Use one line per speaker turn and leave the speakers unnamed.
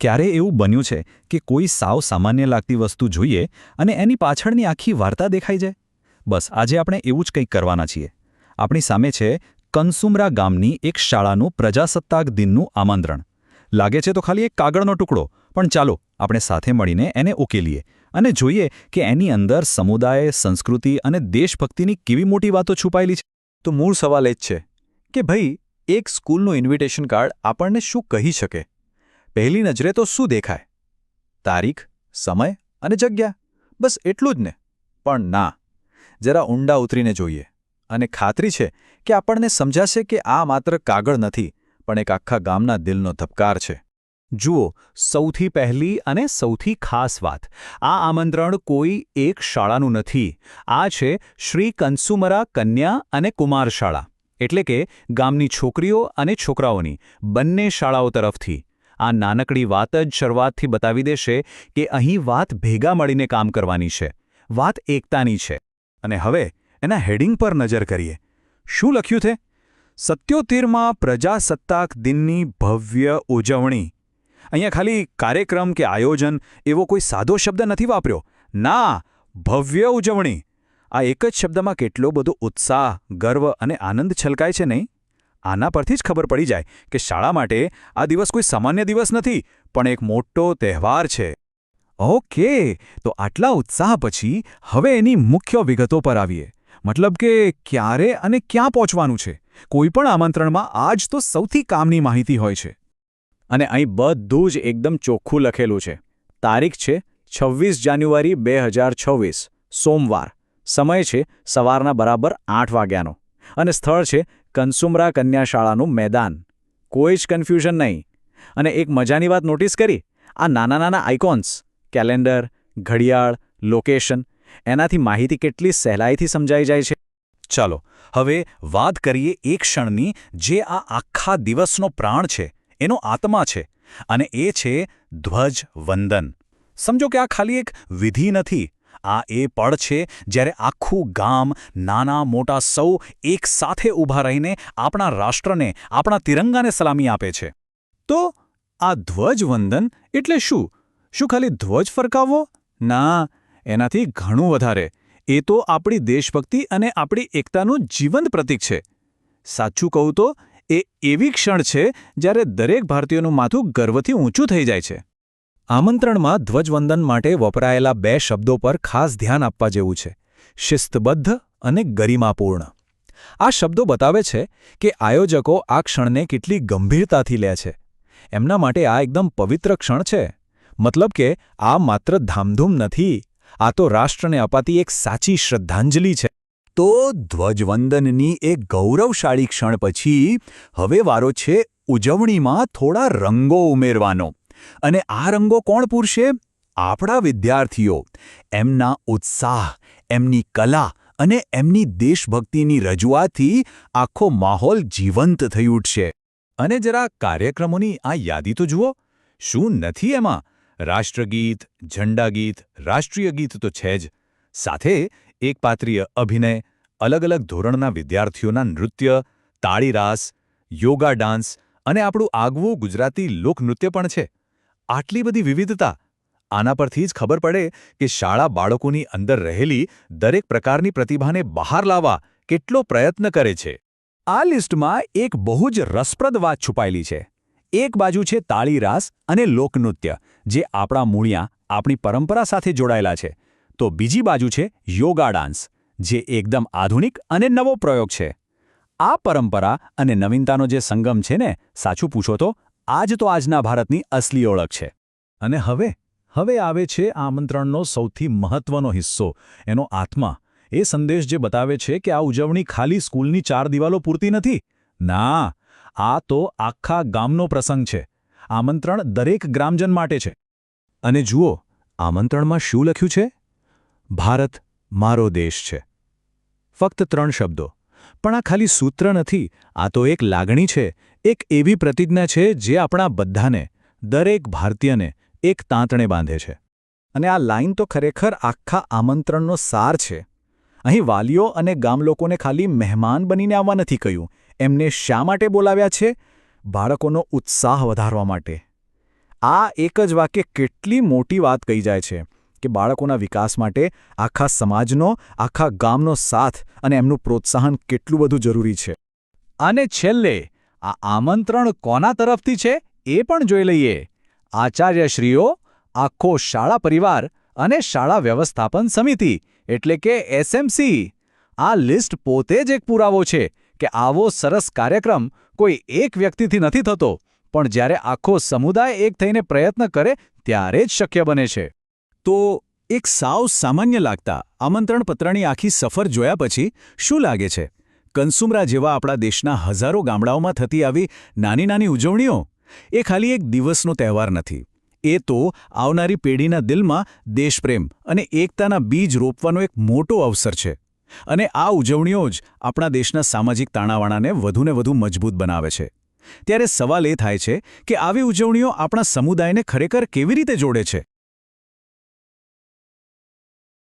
ક્યારે એવું બન્યું છે કે કોઈ સાવ સામાન્ય લાગતી વસ્તુ જોઈએ અને એની પાછળની આખી વાર્તા દેખાઈ જાય. બસ, આજે આપણે એવું જ કંઈક કરવાના છીએ. આપણી સામે છે કનસુમરા ગામની એક શાળાનું પ્રજાસત્તાક દિનનું આમંત્રણ. લાગે છે તો ખાલી એક કાગળનો ટુકડો, પણ ચાલો આપણે સાથે મળીને એને ઉકેલીએ અને જોઈએ કે એની અંદર સમુદાય, સંસ્કૃતિ અને દેશભક્તિની કેવી મોટી વાતો છુપાયેલી છે.
તો મૂળ સવાલ એ જ છે કે ભાઈ, એક સ્કૂલનું ઇન્વિટેશન કાર્ડ આપણને શું કહી શકે? પહેલી નજરે તો શું દેખાય? તારીખ, સમય અને જગ્યા. બસ એટલું જ ને. પણ ના. જરા ઊંડા ઉતરીને જોઈએ. અને ખાતરી છે કે આપણને સમજાશે કે આ માત્ર કાગળ નથી, પણ એક આખા ગામના દિલનો ધબકાર છે.
જુઓ, સૌથી પહેલી અને સૌથી ખાસ વાત. આ આમંત્રણ કોઈ એક શાળાનું નથી. આ છે શ્રી કંસુમરા કન્યા અને કુમાર શાળા. એટલે કે ગામની છોકરીઓ અને છોકરાઓની. બંને શાળાઓ તરફથી. આ નાનકડી વાત જ શરૂઆતથી બતાવી દેશે કે અહીં વાત ભેગા મળીને કામ કરવાની છે, વાત એકતાની છે.
અને હવે એના હેડિંગ પર નજર કરીએ. શું લખ્યું છે? સત્યોતેરમાં પ્રજાસત્તાક દિનની ભવ્ય ઉજવણી. અહીંયા ખાલી કાર્યક્રમ કે આયોજન એવો કોઈ સાદો શબ્દ નથી વાપર્યો. ના, ભવ્ય ઉજવણી. આ એક જ શબ્દમાં કેટલો બધો ઉત્સાહ, ગર્વ અને આનંદ છલકાય છે નહીં? આના પરથી જ ખબર પડી જાય કે શાળા માટે આ દિવસ કોઈ સામાન્ય દિવસ નથી, પણ એક મોટો તહેવાર છે. ઓકે, તો આટલા ઉત્સાહ પછી હવે એની મુખ્ય વિગતો પર આવીએ. મતલબ કે ક્યારે અને ક્યાં પહોંચવાનું છે? કોઈપણ આમંત્રણમાં આજ તો સૌથી કામની માહિતી હોય છે. અને અહીં બધું જ એકદમ ચોખ્ખું લખેલું છે. તારીખ છે છવ્વીસ જાન્યુઆરી બે સોમવાર. સમય છે સવારના બરાબર આઠ વાગ્યાનો. અને સ્થળ છે કન્સુમરા કન્યા શાળાનું મેદાન. કોઈ જ કન્ફ્યુઝન નહીં. અને એક મજાની વાત નોટિસ કરી? આ નાના નાના આઇકોન્સ કેલેન્ડર ઘડિયાળ લોકેશન એનાથી માહિતી કેટલી સહેલાઈથી સમજાઈ જાય છે. ચાલો, હવે વાત કરીએ એક ક્ષણની જે આ આખા દિવસનો પ્રાણ છે, એનો આત્મા છે, અને એ છે ધ્વજ વંદન સમજો કે આ ખાલી એક વિધિ નથી આ એ પળ છે જ્યારે આખું ગામ, નાના, મોટા સૌ એક સાથે ઊભા રહીને આપણા રાષ્ટ્રને, આપણા તિરંગાને સલામી આપે છે. તો આ ધ્વજવંદન એટલે શું? શું ખાલી ધ્વજ ફરકાવવો? ના, એનાથી ઘણું વધારે. એ તો આપણી દેશભક્તિ અને આપણી એકતાનું જીવંત પ્રતીક છે. સાચું કહું તો, એ એવી ક્ષણ છે જ્યારે દરેક ભારતીયોનું માથું ગર્વથી ઊંચું થઈ જાય છે. આમંત્રણમાં ધ્વજવંદન માટે વપરાયેલા બે શબ્દો પર ખાસ ધ્યાન આપવા જેવું છે. શિસ્તબદ્ધ અને ગરિમાપૂર્ણ. આ શબ્દો બતાવે છે કે આયોજકો આ ક્ષણને કેટલી ગંભીરતાથી લે છે. એમના માટે આ એકદમ પવિત્ર ક્ષણ છે. મતલબ કે આ માત્ર ધામધૂમ નથી, આ તો રાષ્ટ્રને અપાતી એક સાચી શ્રદ્ધાંજલિ છે. તો ધ્વજવંદનની એક ગૌરવશાળી ક્ષણ પછી હવે વારો છે ઉજવણીમાં થોડા રંગો ઉમેરવાનો. અને આ રંગો કોણ પૂરશે? આપણા વિદ્યાર્થીઓ. એમના ઉત્સાહ, એમની કલા અને એમની દેશભક્તિની રજૂઆતથી આખો માહોલ જીવંત થઈ ઉઠશે. અને જરા કાર્યક્રમોની આ યાદી તો જુઓ. શું નથી એમાં? રાષ્ટ્રગીત, ઝંડાગીત, રાષ્ટ્રીય ગીત તો છે જ. સાથે એકપાત્રીય અભિનય, અલગ અલગ ધોરણના વિદ્યાર્થીઓના નૃત્ય તાળીરાસ યોગા ડાન્સ અને આપણું આગવું ગુજરાતી લોકનૃત્ય પણ છે. આટલી બધી વિવિધતા? આના પરથી જ ખબર પડે કે શાળા બાળકોની અંદર રહેલી દરેક પ્રકારની પ્રતિભાને બહાર લાવવા કેટલો પ્રયત્ન કરે છે. આ લિસ્ટમાં એક બહુ જ રસપ્રદ વાત છુપાયેલી છે. એક બાજુ છે તાળીરાસ અને લોકનૃત્ય, જે આપણા મૂળિયા, આપણી પરંપરા સાથે જોડાયેલા છે. તો બીજી બાજુ છે યોગા ડાન્સ, જે એકદમ આધુનિક અને નવો પ્રયોગ છે. આ પરંપરા અને નવીનતાનો જે સંગમ છે ને, સાચું પૂછો તો આજ તો આજના ભારતની અસલી ઓળખ છે. અને હવે હવે આવે છે આમંત્રણનો સૌથી મહત્વનો હિસ્સો, એનો આત્મા. એ સંદેશ જે બતાવે છે કે આ ઉજવણી ખાલી સ્કૂલની ચાર દિવાલો પૂરતી નથી. ના, આ તો આખા ગામનો પ્રસંગ છે. આમંત્રણ દરેક ગ્રામજન માટે છે. અને જુઓ, આમંત્રણમાં શું લખ્યું છે? ભારત મારો દેશ છે. ફક્ત ત્રણ શબ્દો. પણ આ ખાલી સૂત્ર નથી, આ તો એક લાગણી છે એક એવી પ્રતિજ્ઞા છે જે આપણા બધાને, દરેક ભારતીયને, એક તાંતણે બાંધે છે. અને આ લાઇન તો ખરેખર આખા આમંત્રણનો સાર છે. અહીં વાલીઓ અને ગામલોકોને ખાલી મહેમાન બનીને આવવા નથી કહ્યું. એમને શા માટે બોલાવ્યા છે? બાળકોનો ઉત્સાહ વધારવા માટે.
આ એક જ વાક્ય કેટલી મોટી વાત કહી જાય છે કે બાળકોના વિકાસ માટે આખા સમાજનો, આખા ગામનો સાથ અને એમનું પ્રોત્સાહન કેટલું બધું જરૂરી છે. અને છેલ્લે આ આમંત્રણ કોના તરફથી છે એ પણ જોઈ લઈએ. આચાર્યશ્રીઓ, આખો શાળા પરિવાર અને શાળા વ્યવસ્થાપન સમિતિ, એટલે કે એસએમસી, આ લિસ્ટ પોતે જ એક પુરાવો છે કે આવો સરસ કાર્યક્રમ કોઈ એક વ્યક્તિથી નથી થતો, પણ જ્યારે આખો સમુદાય એક થઈને પ્રયત્ન કરે ત્યારે જ શક્ય બને છે.
તો એક સાવ સામાન્ય લાગતા આમંત્રણ પત્રની આખી સફર જોયા પછી શું લાગે છે? કન્સુમરા જેવા આપણા દેશના હજારો ગામડાઓમાં થતી આવી નાની નાની ઉજવણીઓ, એ ખાલી એક દિવસનો તહેવાર નથી. એ તો આવનારી પેઢીના દિલમાં દેશપ્રેમ અને એકતાના બીજ રોપવાનો એક મોટો અવસર છે. અને આ ઉજવણીઓ જ આપણા દેશના સામાજિક તાણાવાણાને વધુને વધુ મજબૂત બનાવે છે. ત્યારે સવાલ એ થાય છે કે આવી ઉજવણીઓ આપણા સમુદાયને ખરેખર કેવી રીતે જોડે છે?